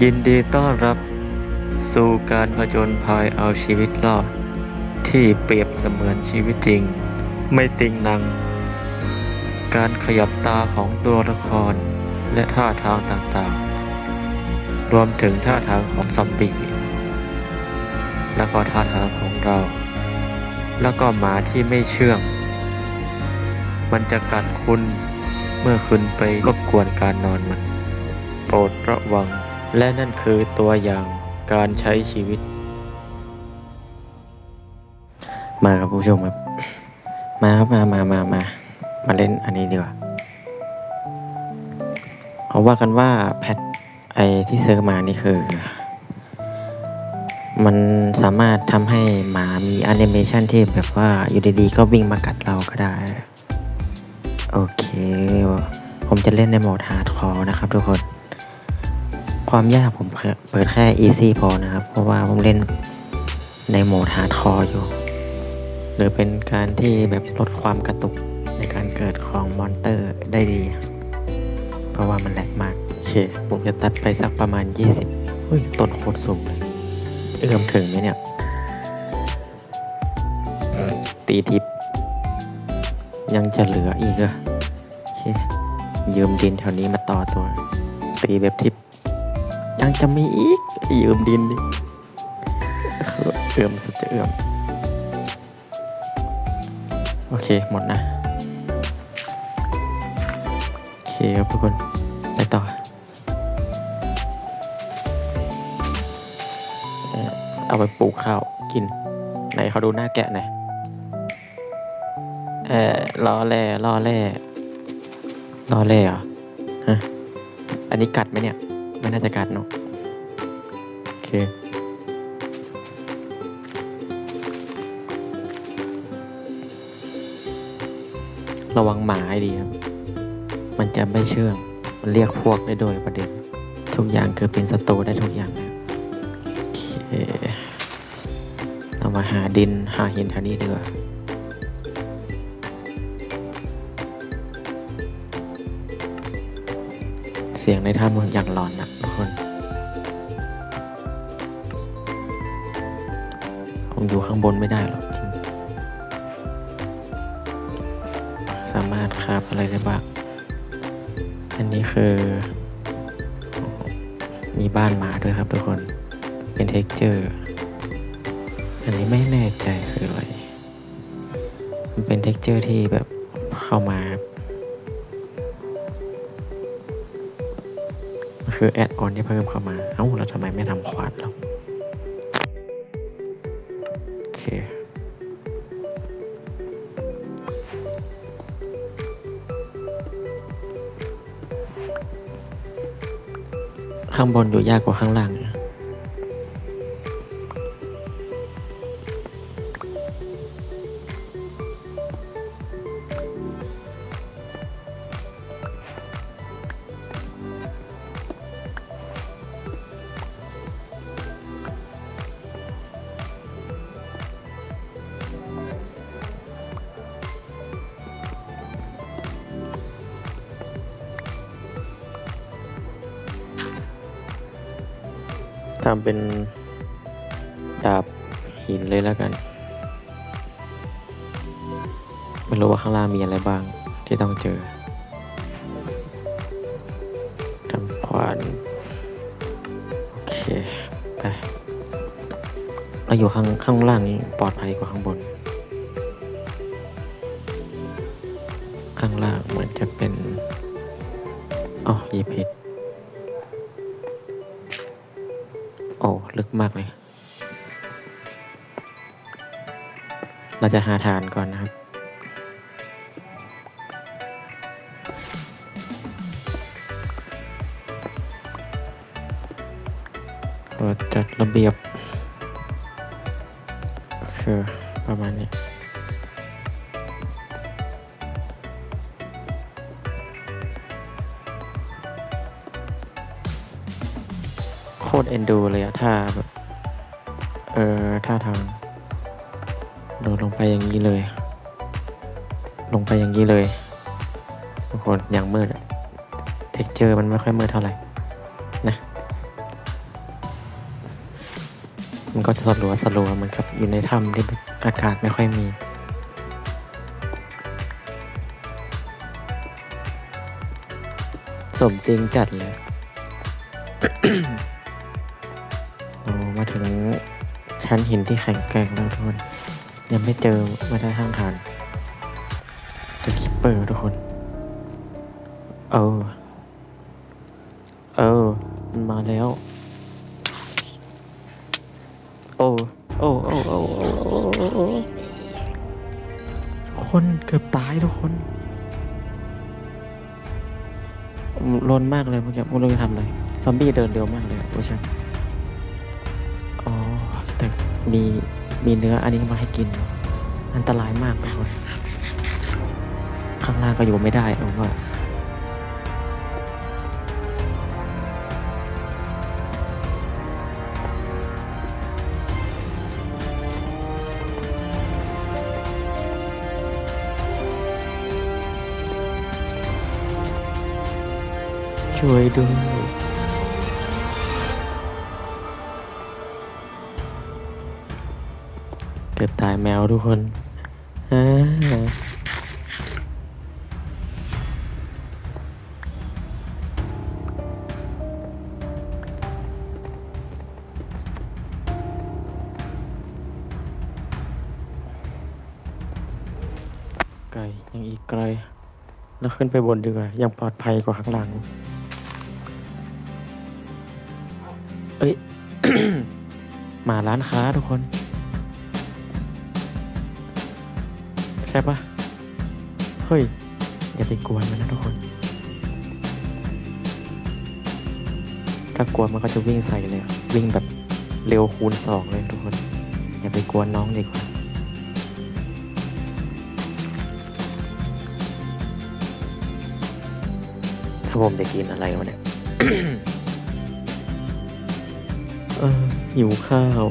ยินดีต้อนรับสู่การผจญภัยเอาชีวิตรอด ที่เปรียบเสมือนชีวิตจริง ไม่ติงนัง การขยับตาของตัวละครและท่าทางต่างๆ รวมถึงท่าทางของซอมบี้แล้วก็ท่าทางของเรา แล้วก็หมาที่ไม่เชื่อง มันจะกัดคุณเมื่อคุณไปรบกวนการนอนมัน โปรดระวัง และนั่นคือตัวอย่างการใช้ชีวิต มาครับผู้ชมครับ มาครับมามามามา มาเล่นอันนี้ดีกว่าเขาว่ากันว่าแพทไอที่ซื้อมานี่คือ มันสามารถทำให้หมามีแอนิเมชันที่แบบว่าอยู่ดีๆก็วิ่งมากัดเราก็ได้ โอเค ผมจะเล่นในโหมดฮาร์ดคอร์นะครับทุกคน ความยากผมเปิดแค่ easy พอนะครับ เพราะว่าผมเล่นในโหมดฮาร์ดคอร์อยู่ หรือเป็นการที่แบบลดความกระตุกในการเกิดของมอนเตอร์ได้ดี เพราะว่ามันแหลกมาก โอเค ผมจะตัดไปสักประมาณ 20เฮ้ยต้นโคตรสูงเลยเอื้อมถึงไหมเนี่ย ตีทิปยังจะเหลืออีกเหรอะโอเคยืมดินแถวนี้มาต่อตัว ตีแบบทิป ยังจะมีอีกยืมดินดิเอื้อมสุดจะเอื้อมโอเคหมดนะ โอเคครับทุกคน ไปต่อเอ่อ เอาไปปลูกข้าวกิน ไหนเขาดูหน้าแกะหน่อยเออล้อแร่ล้อแร่ล้อแร่เหรอฮะอันนี้กัดไหมเนี่ย ไม่น่าจะกัดเนอะโอเคระวังหมาให้ดีครับ มันจะไม่เชื่องมันเรียกพวกได้โดยประเด็น ทุกอย่างคือเป็นศัตรูได้ทุกอย่างเลยโอเค เรามาหาดินหาหินแถวนี้ดีกว่า สียงในถ้ำมันอย่างหลอนนะทุกคน ผมอยู่ข้างบนไม่ได้หรอกจริงสามารถคาบอะไรได้บ้าง อันนี้คือ มีบ้านหมาด้วยครับทุกคน เป็นเท็กเจอร์ อันนี้ไม่แน่ใจคืออะไร มันเป็นเท็กเจอร์ที่แบบเข้ามา คือแอดออนที่เพิ่มเข้ามา เอ้าแล้วทำไมไม่ทำควาดล่ะโอเคข้างบนอยู่ยากกว่าข้างล่างนะำเป็นดาบหินเลยแล้วกัน ไม่รู้ว่าข้างล่างมีอะไรบ้างที่ต้องเจอทำขวานโอเคไปเราอยู่ข้างข้างล่างนี้ปลอดภัยกว่าข้างบน ข้างล่างเหมือนจะเป็นอ๋อยิบผิ เราจะหาฐานก่อนนะครับ เราจัดระเบียบคือประมาณนี้โคตรเอ็นดูเลยอะถ้าแบบ เออท่าทาง โดดลงไปอย่างนี้เลย ลงไปอย่างนี้เลยทุกคนอย่างมืดอะเท็กเจอร์มันไม่ค่อยมืดเท่าไหร่นะมันก็จะสลัวสลัวเหมือนกับอยู่ในถ้ำที่อากาศไม่ค่อยมี สมจริงจัดเลยเรามาถึงชั้นหินที่แข็งแกร่งแล้วทุกคน ยังไม่เจอมาได้ทางฐานจอคิปเปอร์ทุกคน เออ เออ มันมาแล้ว โอ้ โอ้ โอ้ โอ้ โอ้ โอ้คนเกือบตายทุกคนลนมากเลยเมื่อกี้ไม่รู้จะทำอะไรซอมบี้เดินเร็วมากเลยโอ้ช่อ๋อแต่มี มีเนื้ออันนี้มาให้กิน อันตรายมากทุกคนข้างล่างก็อยู่ไม่ได้เอว่าช่วยด้วย แมวทุกคนอ่าไกลยังอีกไกลแล้วขึ้นไปบนดีกว่า ยังปลอดภัยกว่าข้างหลัง เอ้ย มาร้านค้าทุกคน ใช่ปะเฮ้ย อย่าไปกวนมันนะทุกคน ถ้ากวนมันก็จะวิ่งใส่เลย วิ่งแบบเร็วคูณสองเลยทุกคน อย่าไปกวนน้องดีกว่าถ้าผมจะกินอะไรวะเนี่ย เออหิวข้าว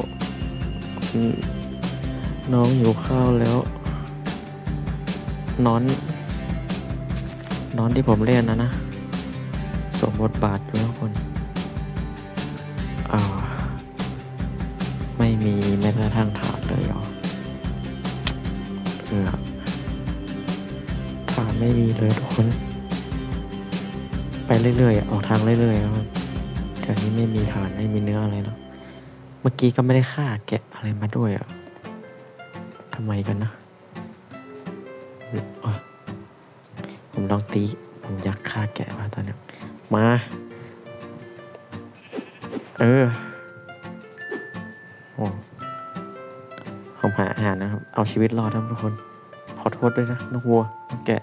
น้องหิวข้าวแล้ว นอน นอนที่ผมเล่นนะนะ สมบทบาทอยู่ทุกคนอ่าไม่มีแม้กระทั่งถาดเลยเหรอเออถาดไม่มีเลยทุกคน ไปเรื่อยๆ ออกทางเรื่อยๆนะครับแถวนี้ไม่มีฐานไม่มีเนื้ออะไรแล้ว เมื่อกี้ก็ไม่ได้ฆ่าแกะอะไรมาด้วยอะทำไมกันนะเอ้ย ผมลองตี ผมยากฆ่าแกะว่าตอนนี้ มา เออ โอ้ผมหาอาหารนะครับ เอาชีวิตรอดนะทุกคน ขอโทษด้วยนะน้องวัวน้องแกะ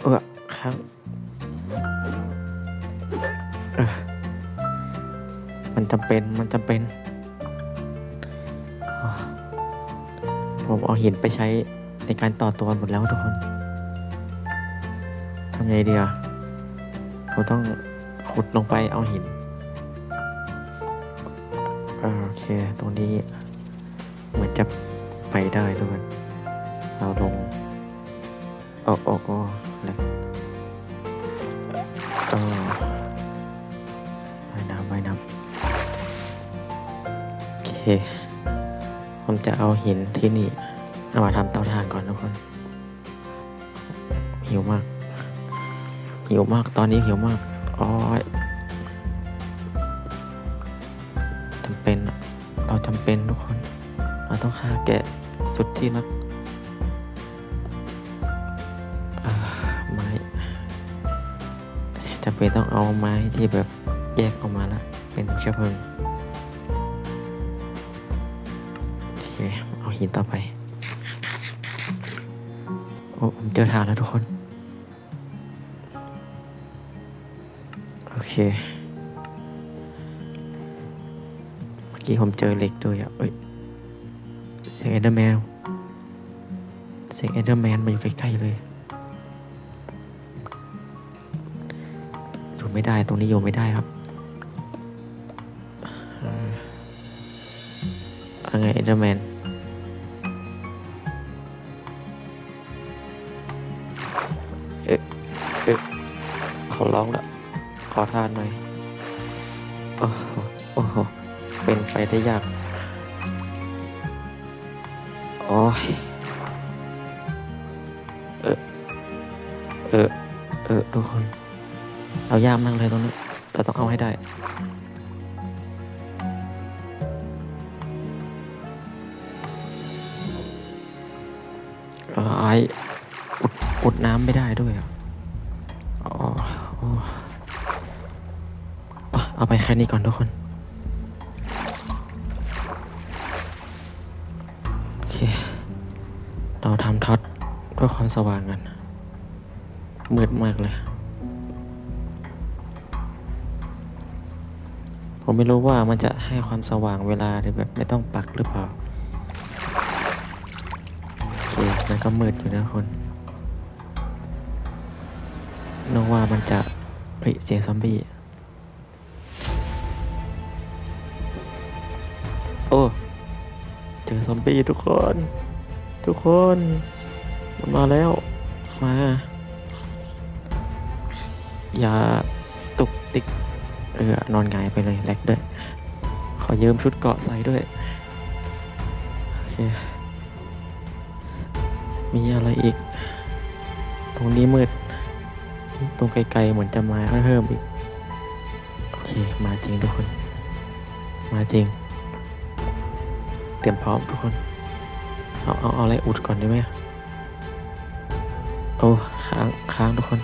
เออค้างเออมันจำเป็น มันจำเป็น ผมเอาหินไปใช้ ในการต่อตัวหมดแล้วทุกคนทำไงดีอะผมต้องขุดลงไปเอาหินอโอเค ตรงนี้เหมือนจะไปได้ทุกคนเราลงโอ้โอ้โอ้แล้วเออว่ายน้ำว่ายน้ำโอเค ผมจะเอาหินที่นี่ เอามาทำเตาถ่านก่อนทุกคนหิวมากหิวมากตอนนี้หิวมากอ๋อจำเป็นเราจำเป็นทุกคน เราต้องฆ่าแกะสุดที่รักไม้จำเป็นต้องเอาไม้ที่แบบแยกออกมาแล้วเป็นเชื้อเพลิงโอเคเอาหินต่อไป อ้ผมเจอทางแล้วทุกคน โอเค เมื่อกี้ผมเจอเหล็กด้วยอะเอ้ย เสียงเอเดอร์แมน เสียงเอเดอร์แมนมาอยู่ใกล้ๆเลย อยู่ไม่ได้ ตรงนี้อยู่ไม่ได้ครับเอ่ออะไรเอเดอร์แมน ขอร้องละขอทานหน่อย โอ้โหโอ้โหเป็นไปได้ยาก โอ้ยเออ เออ เออทุกคน เอาย่ามนั่งเลยตรงนี้ เราต้องเอาให้ได้เออไออุดอดน้ำไม่ได้ด้วยอะ เอาไปแค่นี้ก่อนทุกคน โอเค เราทำท็อตเพื่อความสว่างกัน มืดมากเลย ผมไม่รู้ว่ามันจะให้ความสว่างเวลาหรือแบบไม่ต้องปักหรือเปล่า โอเค มันก็มืดอยู่นะคน นึกว่ามันจะเฮ้ยเสียงซอมบี้ โอ้เจอซอมบี้ทุกคน ทุกคนมันมาแล้ว มา อย่าตุกติก เออนอนงายไปเลยแลกด้วย ขอยืมชุดเกาะใส่ด้วย โอเค มีอะไรอีก ตรงนี้มืด ตรงไกลๆเหมือนจะมาเพิ่มอีก โอเค มาจริงทุกคน มาจริง เตรียมพร้อมทุกคน เอาเอาเอาอะไรอุดก่อนได้ไหมโอ้ค้างค้างทุกคน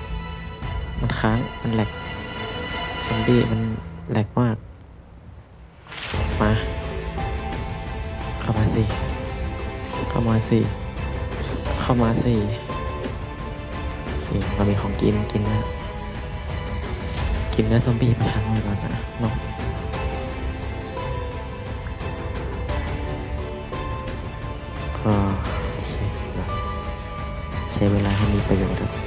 มันค้างมันแหลกซอมบี้มันแหลกมาก มาเข้ามาสิเข้ามาสิเข้ามาสิโอ เคเรามีของกินกินนะกินเนื้อซอมบี้มาทางไว้ก่อนนะน้องก็ใช้เวลาให้มีประโยชน์ครับ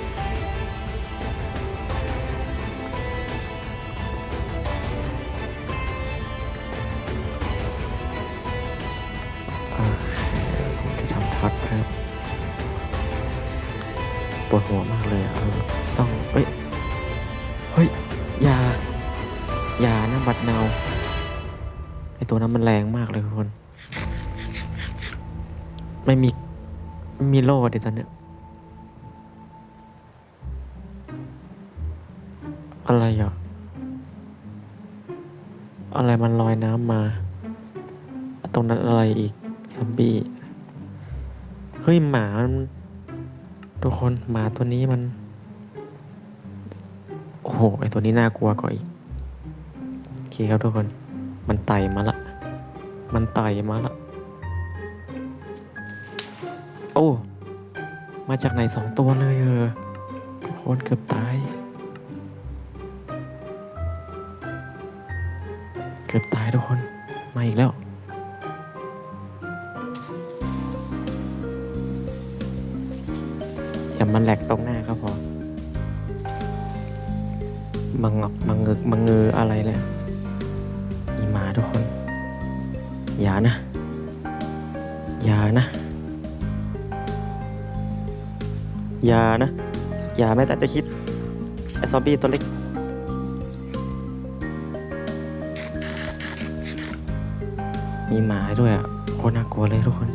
ไอตัวนั้นมันแรงมากเลยทุกคน ไม่มีไม่มีโล่ดิตอนเนี้ยอะไรอะ อะไรมันลอยน้ำมา ตรงนั้นอะไรอีกซอมบี้ เฮ้ยหมามันทุกคนหมาตัวนี้มัน โอ้โห ไอตัวนี้น่ากลัวกว่าอีก โอเคครับทุกคน มันไต่มาละ มันไต่มาละ โอ้ มาจากไหนสองตัวเลยเออทุกคนเกือบตาย เกือบตายทุกคน มาอีกแล้วอย่ามันแหลกตรงหน้าก็พอมังงอกมังเงึกมังเงืออะไรเลย อย่านะ อย่านะ อย่านะ อย่าแม้แต่จะคิดไอซอมบี้ตัวเล็ก มีหมาด้วยอะโคตรน่ากลัวเลยทุกคน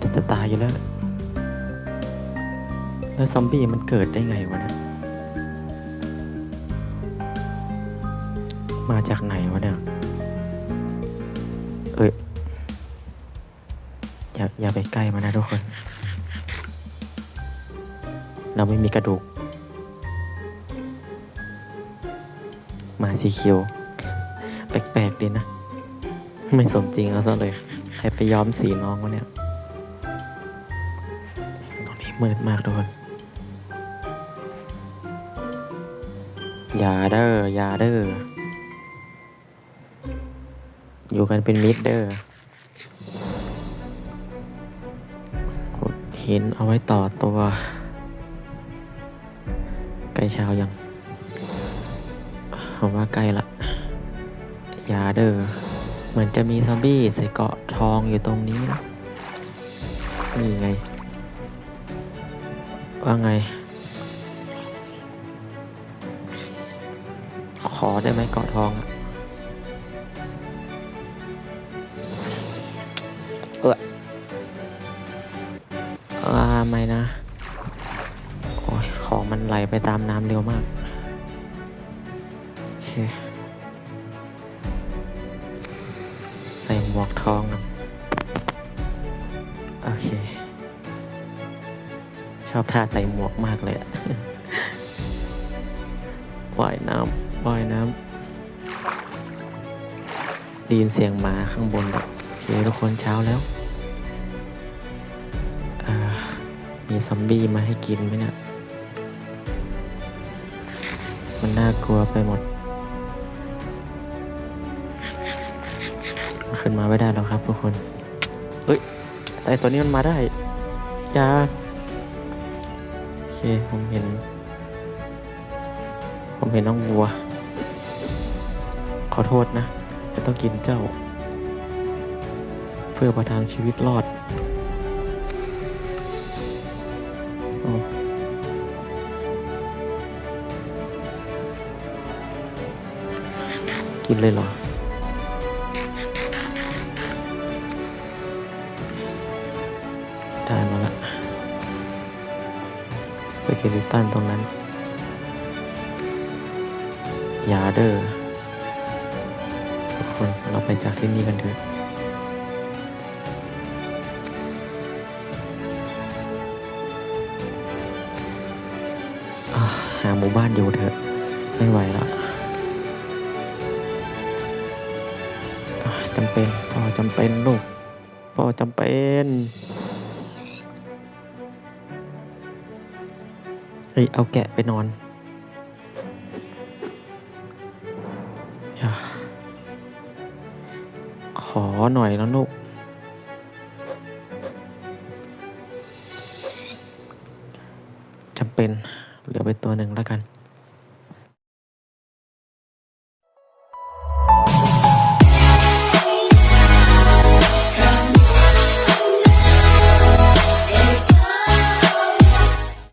จะจะตายอยู่แล้ว แล้วซอมบี้มันเกิดได้ไงวะเนี่ยมาจากไหนวะเนี่ย อย่าอย่าไปใกล้มานะทุกคน เราไม่มีกระดูก มาสีเขียว แปลกๆดีนะ ไม่สมจริงเอาซะเลย ใครไปย้อมสีน้องวะเนี่ย ตรงนี้มืดมากทุกคน อย่าเด้อ อย่าเด้อ อยู่กันเป็นมิตรเด้อ หินเอาไว้ต่อตัวใกล้เช้ายังผมว่าใกล้ละอย่าเด้อเหมือนจะมีซอมบี้ใส่เกาะทองอยู่ตรงนี้นะนี่ไง ว่าไง ขอได้ไหมเกาะทองอะาไหมนะ โอ้ยของมันไหลไปตามน้ำเร็วมาก โอเค ใส่หมวกทองกันโอเค ชอบท่าใส่หมวกมากเลยอะว่ายน้ำว่ายน้ำด้ยินเสียงหมาข้างบนแบบโอเคทุกคนเช้าแล้ว มีซอมบี้มาให้กินไหมเนี่ย มันน่ากลัวไปหมด ขึ้นมาไม่ได้แล้วครับทุกคนเอ้ย แต่ตัวนี้มันมาได้ยาโอเค ผมเห็น ผมเห็นน้องวัว ขอโทษนะ จะต้องกินเจ้า เพื่อประทังชีวิตรอดินเลยเหรอ ได้มาละสเกลิตันตรงนั้นอย่าเด้อทุกคนเราไปจากที่นี่กันเถอะหาหมู่บ้านอยู่เถอะ ไม่ไหวแล้ว เป็นพ่อจำเป็นลูกพ่อจำเป็นเฮ้ยเอาแกะไปนอนขอหน่อยแล้วลูกจำเป็นเหลือไปตัวหนึ่งแล้วกัน